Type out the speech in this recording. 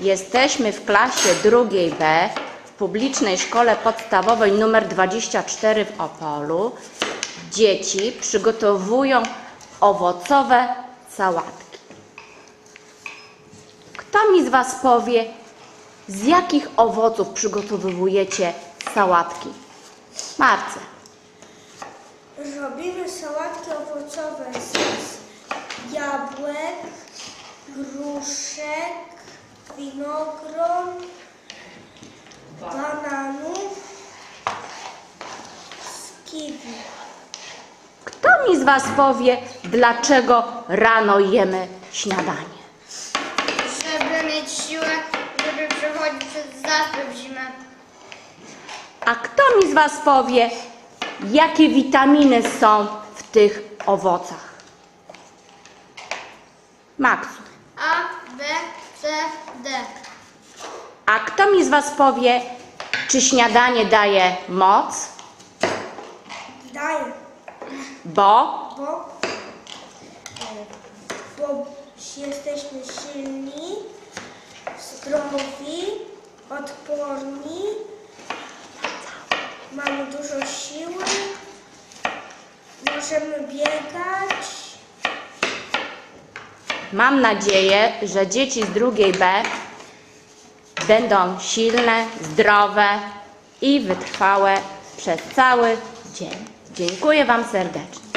Jesteśmy w klasie drugiej B w publicznej szkole podstawowej nr 24 w Opolu. Dzieci przygotowują owocowe sałatki. Kto mi z Was powie, z jakich owoców przygotowujecie sałatki? Marce. Robimy sałatki owocowe z jabłek, winogron, bananów, z kiwi. Kto mi z Was powie, dlaczego rano jemy śniadanie? Żeby mieć siłę, żeby przechodzić przez zaspy w zimę. A kto mi z Was powie, jakie witaminy są w tych owocach? Max. A, B, C, D. Kto mi z Was powie, czy śniadanie daje moc? Daję, Bo bo, e, bo jesteśmy silni, zdrowi, odporni, mamy dużo siły, możemy biegać. mam nadzieję, że dzieci z drugiej B będą silne, zdrowe i wytrwałe przez cały dzień. Dziękuję Wam serdecznie.